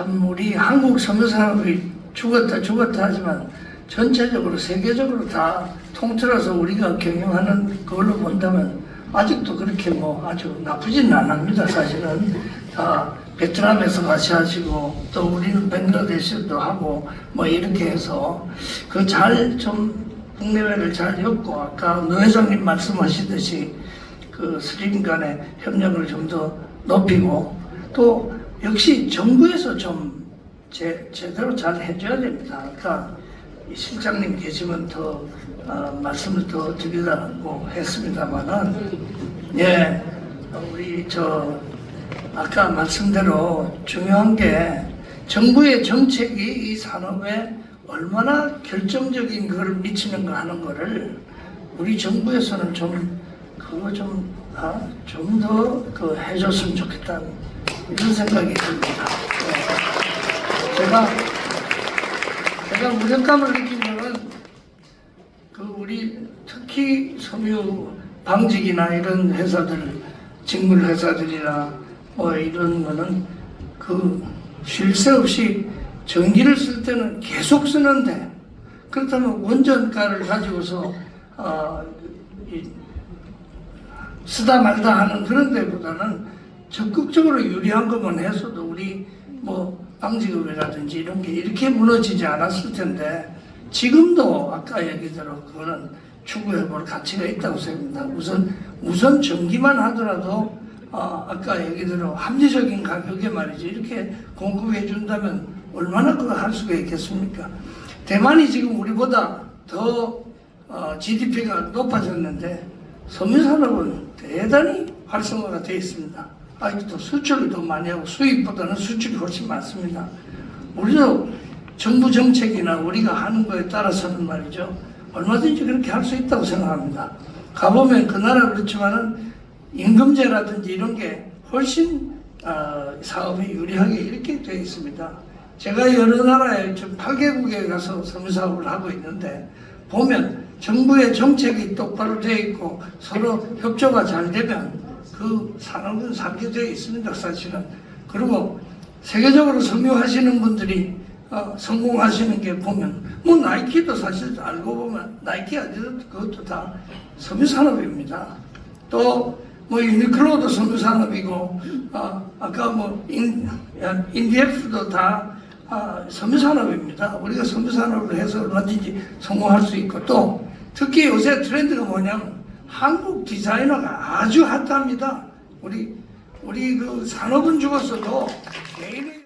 참 우리 한국 섬유 산업이 죽었다 죽었다 하지만 전체적으로 세계적으로 다 통틀어서 우리가 경영하는 걸로 본다면 아직도 그렇게 뭐 아주 나쁘진 않습니다. 사실은 다 베트남에서 같이 하시고 또 우리는 뱅글라데시도 하고 뭐 이렇게 해서 그 잘 좀 국내외를 잘 엮고 아까 노 회장님 말씀하시듯이 그 스림 간의 협력을 좀 더 높이고 또 역시 정부에서 좀 제, 제대로 잘 해줘야 됩니다. 아까 이 실장님 계시면 더 어, 말씀을 더 드리려고 했습니다만은 예 우리 저 아까 말씀대로 중요한 게 정부의 정책이 이 산업에 얼마나 결정적인 것을 미치는가 하는 거를 우리 정부에서는 좀 그거 아, 좀좀더 그 해줬으면 좋겠다는 이런 생각이 듭니다. 예. 제가 제가 무력감을 느낀 거는 그 우리 특히 섬유 방직이나 이런 회사들 직물 회사들이나 뭐 이런 거는 그 쉴 새 없이 전기를 쓸 때는 계속 쓰는데 그렇다면 원전가를 가지고서 어, 이 쓰다 말다 하는 그런 데보다는 적극적으로 유리한 것만 해서도 우리 뭐 방직업이라든지 이런 게 이렇게 무너지지 않았을 텐데 지금도 아까 얘기대로 그거는 추구해 볼 가치가 있다고 생각합니다. 우선 우선 전기만 하더라도 어, 아까 얘기대로 합리적인 가격에 말이지 이렇게 공급해 준다면 얼마나 그거 할 수가 있겠습니까? 대만이 지금 우리보다 더 어, GDP가 높아졌는데 섬유산업은 대단히 활성화가 되어 있습니다. 아직도 수출을 더 많이 하고 수입보다는 수출이 훨씬 많습니다. 우리도 정부 정책이나 우리가 하는 거에 따라서는 말이죠. 얼마든지 그렇게 할 수 있다고 생각합니다. 가보면 그 나라 그렇지만은 임금제라든지 이런 게 훨씬 어, 사업에 유리하게 이렇게 되어 있습니다. 제가 여러 나라에 지금 8개국에 가서 섬유사업을 하고 있는데 보면 정부의 정책이 똑바로 되어 있고 서로 협조가 잘 되면 그 산업은 상계되어 있습니다 사실은 그리고 세계적으로 섬유하시는 분들이 어, 성공하시는 게 보면 뭐 나이키도 사실 알고 보면 나이키 아디다스 그것도 다 섬유산업입니다 또 뭐 유니클로도 섬유산업이고 어, 아까 뭐 인, 인디에프도 다 아, 섬유산업입니다. 우리가 섬유산업을 해서 얼마든지 성공할 수 있고 또 특히 요새 트렌드가 뭐냐면 한국 디자이너가 아주 핫합니다. 우리 우리 그 산업은 죽었어도 개인의